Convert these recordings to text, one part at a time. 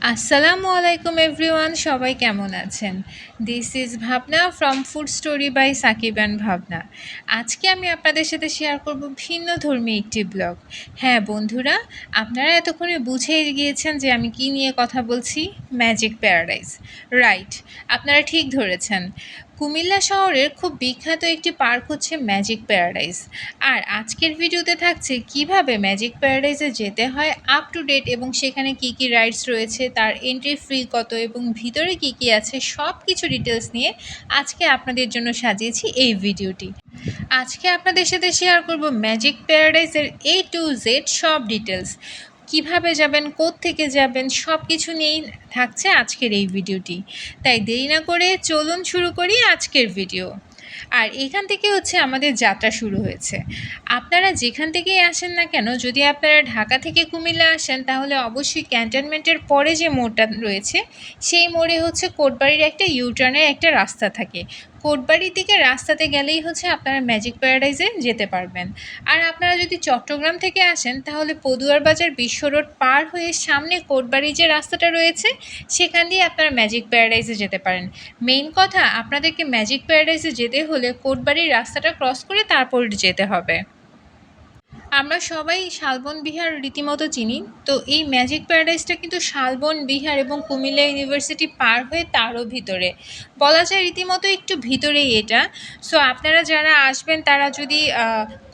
আসসালামু আলাইকুম এভরিওয়ান, সবাই কেমন আছেন? This is Bhavana from food story by Sakib and Bhavana আজকে আমি আপনাদের সাথে শেয়ার করব ভিন্ন ধর্মী একটি ব্লগ হ্যাঁ বন্ধুরা, আপনারা এতক্ষণে বুঝে গিয়েছেন যে আমি কি নিয়ে কথা বলছি? ম্যাজিক প্যারাডাইজ রাইট আপনারা ঠিক ধরেছেন। কুমিল্লা শহরের খুব বিখ্যাত একটি পার্ক হচ্ছে ম্যাজিক প্যারাডাইস। আর আজকের ভিডিওতে থাকছে কীভাবে ম্যাজিক প্যারাডাইসে যেতে হয় আপ টু ডেট এবং সেখানে কি কি রাইডস রয়েছে, তার এন্ট্রি ফ্রি কত এবং ভিতরে কি কি আছে সব কিছু ডিটেলস নিয়ে আজকে আপনাদের জন্য সাজিয়েছি এই ভিডিওটি। আজকে আপনাদের সাথে শেয়ার করব ম্যাজিক প্যারাডাইসের এ টু জেড সব ডিটেলস কীভাবে যাবেন থেকে যাবেন সব কিছু নিয়েই থাকছে আজকের এই ভিডিওটি। তাই দেরি না করে চলুন শুরু করি আজকের ভিডিও। আর এখান থেকে হচ্ছে আমাদের যাত্রা শুরু হয়েছে। আপনারা যেখান থেকেই আসেন না কেন, যদি আপনারা ঢাকা থেকে কুমিল্লা আসেন, তাহলে অবশ্যই ক্যান্টনমেন্টের পরে যে মোড়টা রয়েছে, সেই মোড়ে হচ্ছে কোটবাড়ির একটা ইউটার্নের একটা রাস্তা থাকে। কোটবাড়ির দিকে রাস্তাতে গেলেই হচ্ছে আপনারা ম্যাজিক প্যারাডাইজে যেতে পারবেন। আর আপনারা যদি চট্টগ্রাম থেকে আসেন, তাহলে পদুয়ার বাজার বিশ্ব রোড পার হয়ে সামনে কোটবাড়ির যে রাস্তাটা রয়েছে, সেখান দিয়ে আপনারা ম্যাজিক প্যারাডাইজে যেতে পারেন। মেইন কথা, আপনাদেরকে ম্যাজিক প্যারাডাইজে যেতে হলে কোটবাড়ির রাস্তাটা ক্রস করে তারপর যেতে হবে। আমরা সবাই শালবন বিহার রীতিমতো চিনি। তো এই ম্যাজিক প্যারাডাইসটা কিন্তু শালবন বিহার এবং কুমিল্লা ইউনিভার্সিটি পার হয়ে তারও ভিতরে। বলা যায় রীতিমতো একটু ভিতরেই এটা। সো আপনারা যারা আসবেন, তারা যদি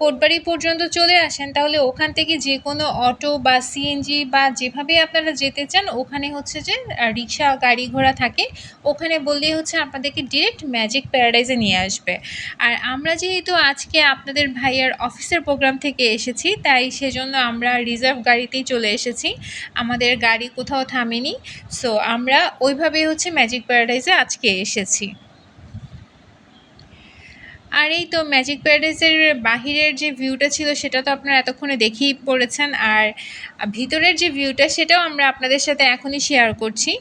কোটবাড়ি পর্যন্ত চলে আসেন, তাহলে ওখান থেকে যে কোনো অটো বা সিএনজি বা যেভাবে আপনারা যেতে চান, ওখানে হচ্ছে যে রিক্সা, গাড়ি ঘোড়া থাকে। ওখানে বললেই হচ্ছে আপনাদেরকে ডিরেক্ট ম্যাজিক প্যারাডাইসে নিয়ে আসবে। আর আমরা যেহেতু আজকে আপনাদের ভাইয়ার অফিসের প্রোগ্রাম থেকে এসেছি, তাই সেজন্য আমরা রিজার্ভ গাড়িতেই চলে এসেছি। আমাদের গাড়ি কোথাও থামেনি। সো আমরা ওইভাবেই হচ্ছে ম্যাজিক প্যারাডাইসে আজকে এসেছি। আর এই তো ম্যাজিক প্যারাডাইসের বাহিরের যে ভিউটা ছিল, সেটা তো আপনারা এতক্ষণে দেখেই পড়েছেন। আর ভিতরের যে ভিউটা সেটাও আমরা আপনাদের সাথে এখনই শেয়ার করছি।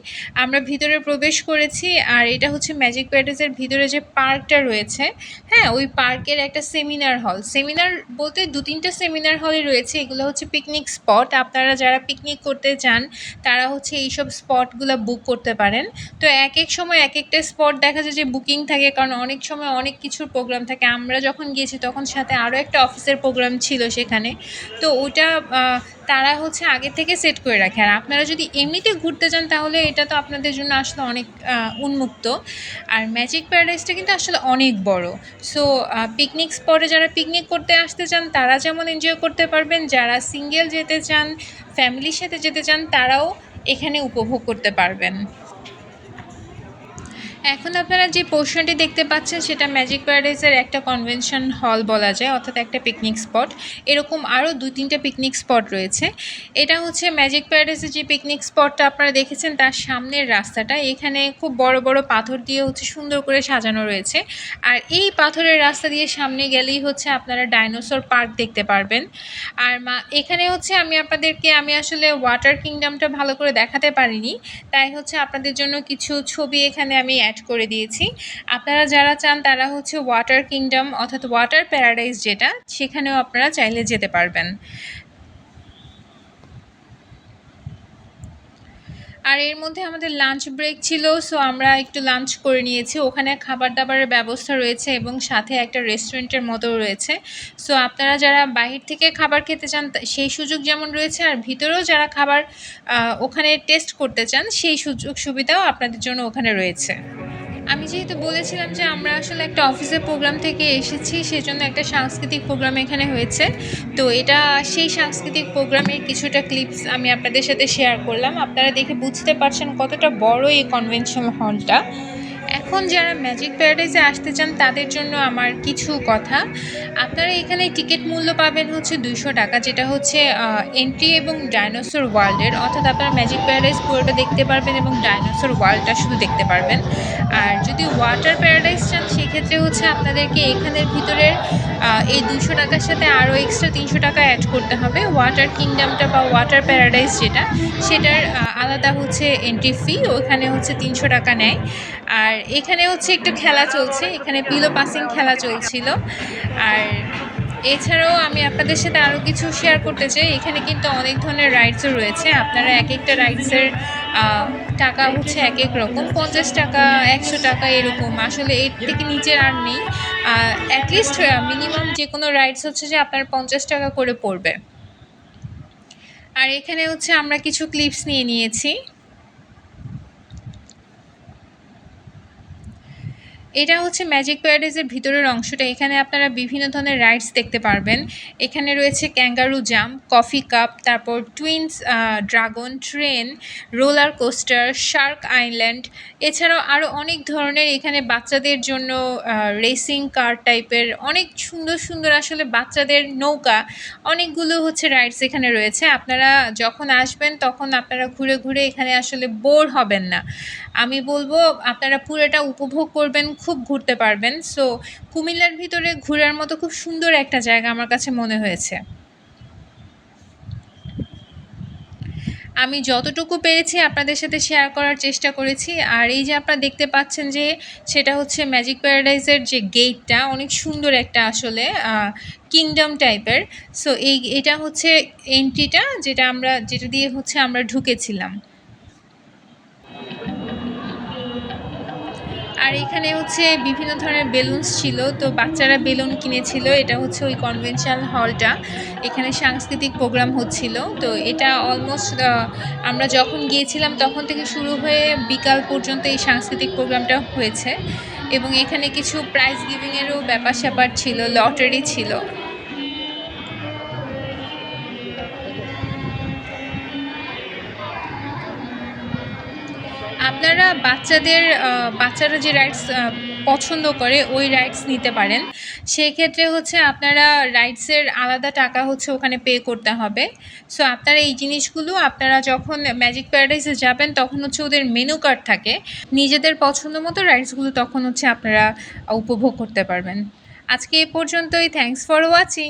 আমরা ভিতরে প্রবেশ করেছি, আর এটা হচ্ছে ম্যাজিক প্যারাডাইসের ভিতরে যে পার্কটা রয়েছে। হ্যাঁ ওই পার্কের একটা সেমিনার হল সেমিনার বলতে দু তিনটা সেমিনার হলই রয়েছে। এগুলো হচ্ছে পিকনিক স্পট আপনারা যারা পিকনিক করতে চান, তারা হচ্ছে এইসব স্পটগুলো বুক করতে পারেন। তো এক এক সময় এক একটা স্পট দেখা যায় যে বুকিং থাকে, কারণ অনেক সময় অনেক কিছুর প্রোগ্রাম থাকে আমরা যখন গিয়েছি, তখন সাথে আরও একটা অফিসের প্রোগ্রাম ছিল সেখানে। তো ওটা তারা হচ্ছে আগে থেকে সেট করে রাখে। আর আপনারা যদি এমনিতে ঘুরতে যান, তাহলে এটা তো আপনাদের জন্য আসলে অনেক উন্মুক্ত। আর ম্যাজিক প্যারাডাইসটা কিন্তু আসলে অনেক বড়। সো পিকনিক স্পটে যারা পিকনিক করতে আসতে চান, তারা যেমন এনজয় করতে পারবেন। যারা সিঙ্গেল যেতে চান ফ্যামিলির সাথে যেতে চান, তারাও এখানে উপভোগ করতে পারবেন। এখন আপনারা যে পোর্শনটি দেখতে পাচ্ছেন, সেটা ম্যাজিক প্যারাডাইসের একটা কনভেনশন হল বলা যায়, অর্থাৎ একটা পিকনিক স্পট এরকম আরও দুই তিনটা পিকনিক স্পট রয়েছে। এটা হচ্ছে ম্যাজিক প্যারাডাইসের যে পিকনিক স্পটটা আপনারা দেখেছেন, তার সামনের রাস্তাটা। এখানে খুব বড় বড় পাথর দিয়ে হচ্ছে সুন্দর করে সাজানো রয়েছে। আর এই পাথরের রাস্তা দিয়ে সামনে গেলেই হচ্ছে আপনারা ডাইনোসর পার্ক দেখতে পারবেন। আর মা, এখানে হচ্ছে আমি আপনাদেরকে, আমি আসলে ওয়াটার কিংডমটা ভালো করে দেখাতে পারিনি। তাই হচ্ছে আপনাদের জন্য কিছু ছবি এখানে আমি অ্যাড করে দিয়েছি। আপনারা যারা চান তারা হচ্ছে ওয়াটার কিংডম অর্থাৎ ওয়াটার প্যারাডাইস যেটা, সেখানেও আপনারা চাইলে যেতে পারবেন। আর এর মধ্যে আমাদের লাঞ্চ ব্রেক ছিল সো আমরা একটু লাঞ্চ করে নিয়েছি। ওখানে খাবার দাবারের ব্যবস্থা রয়েছে এবং সাথে একটা রেস্টুরেন্টের মতো রয়েছে। সো আপনারা যারা বাহির থেকে খাবার খেতে চান সেই সুযোগ যেমন রয়েছে, আর ভিতরেও যারা খাবার ওখানে টেস্ট করতে চান, সেই সুযোগ সুবিধাও আপনাদের জন্য ওখানে রয়েছে। আমি যেহেতু বলেছিলাম যে আমরা আসলে একটা অফিসের প্রোগ্রাম থেকে এসেছি, সেজন্য একটা সাংস্কৃতিক প্রোগ্রাম এখানে হয়েছে। তো এটা, সেই সাংস্কৃতিক প্রোগ্রামের কিছুটা ক্লিপস আমি আপনাদের সাথে শেয়ার করলাম। আপনারা দেখে বুঝতে পারছেন কতটা বড় এই কনভেনশন হলটা এখন যারা ম্যাজিক প্যারাডাইসে আসতে চান, তাদের জন্য আমার কিছু কথা। আপনারা এখানে টিকিট মূল্য পাবেন হচ্ছে দুইশো টাকা, যেটা হচ্ছে এন্ট্রি এবং ডাইনোসর ওয়ার্ল্ডের অর্থাৎ আপনারা ম্যাজিক প্যারাডাইস পুরোটা দেখতে পারবেন এবং ডাইনোসর ওয়ার্ল্ডটা শুধু দেখতে পারবেন। আর যদি ওয়াটার প্যারাডাইস চান, সেক্ষেত্রে হচ্ছে আপনাদেরকে এখানের ভিতরের এই দুশো টাকার সাথে আরও এক্সট্রা তিনশো টাকা অ্যাড করতে হবে। ওয়াটার কিংডমটা বা ওয়াটার প্যারাডাইস যেটা, সেটার আলাদা হচ্ছে এন্ট্রি ফি ওখানে হচ্ছে তিনশো টাকা নেয়। আর এখানে হচ্ছে একটু খেলা চলছে, এখানে পিলো পাসিং খেলা চলছিল। আর এছাড়াও আমি আপনাদের সাথে আরও কিছু শেয়ার করতে চাই, এখানে কিন্তু অনেক ধরনের রাইডসও রয়েছে। আপনারা এক একটা রাইডসের টাকা হচ্ছে এক এক রকম, পঞ্চাশ টাকা, একশো টাকা এরকম। আসলে এর থেকে নিচের আর নেই। অ্যাটলিস্ট মিনিমাম যে কোনো রাইডস হচ্ছে যে আপনার পঞ্চাশ টাকা করে পড়বে। আর এখানে হচ্ছে আমরা কিছু ক্লিপস নিয়ে নিয়েছি। এটা হচ্ছে ম্যাজিক প্যারাডাইজের ভিতরের অংশটা। এখানে আপনারা বিভিন্ন ধরনের রাইডস দেখতে পারবেন। এখানে রয়েছে ক্যাঙ্গারু জাম্প কফি কাপ তারপর twins dragon train roller coaster shark island এছাড়াও আরও অনেক ধরনের এখানে বাচ্চাদের জন্য রেসিং কার টাইপের অনেক সুন্দর সুন্দর আসলে বাচ্চাদের নৌকা। অনেকগুলো হচ্ছে রাইডস এখানে রয়েছে। আপনারা যখন আসবেন তখন আপনারা ঘুরে ঘুরে এখানে আসলে বোর হবেন না। আমি বলব আপনারা পুরোটা উপভোগ করবেন খুব ঘুরতে পারবেন। সো কুমিল্লার ভিতরে ঘোরার মতো খুব সুন্দর একটা জায়গা আমার কাছে মনে হয়েছে। আমি যতটুকু পেরেছি আপনাদের সাথে শেয়ার করার চেষ্টা করেছি। আর এই যে আপনারা দেখতে পাচ্ছেন যে, সেটা হচ্ছে ম্যাজিক প্যারাডাইজের যে গেটটা অনেক সুন্দর একটা আসলে কিংডম টাইপের সো এই, এটা হচ্ছে এন্ট্রিটা যেটা আমরা, যেটা দিয়ে হচ্ছে আমরা ঢুকেছিলাম। আর এখানে হচ্ছে বিভিন্ন ধরনের বেলুনস ছিল। তো বাচ্চারা বেলুন কিনেছিল। এটা হচ্ছে ওই কনভেনশন হলটা এখানে সাংস্কৃতিক প্রোগ্রাম হচ্ছিল। তো এটা অলমোস্ট আমরা যখন গিয়েছিলাম তখন থেকে শুরু হয়ে বিকাল পর্যন্ত এই সাংস্কৃতিক প্রোগ্রামটা হয়েছে। এবং এখানে কিছু প্রাইজ গিভিংয়েরও ব্যাপার স্যাপার ছিল লটারি ছিল। আপনারা বাচ্চাদের বাচ্চারা যে রাইডস পছন্দ করে ওই রাইডস নিতে পারেন। সেই ক্ষেত্রে হচ্ছে আপনারা রাইডসের আলাদা টাকা হচ্ছে ওখানে পে করতে হবে। সো আপনারা এই জিনিসগুলো, আপনারা যখন ম্যাজিক প্যারাডাইসে যাবেন, তখন হচ্ছে ওদের মেনু কার্ড থাকে। নিজেদের পছন্দ মতো রাইডসগুলো তখন হচ্ছে আপনারা উপভোগ করতে পারবেন। আজকে এ পর্যন্তই। Thanks for watching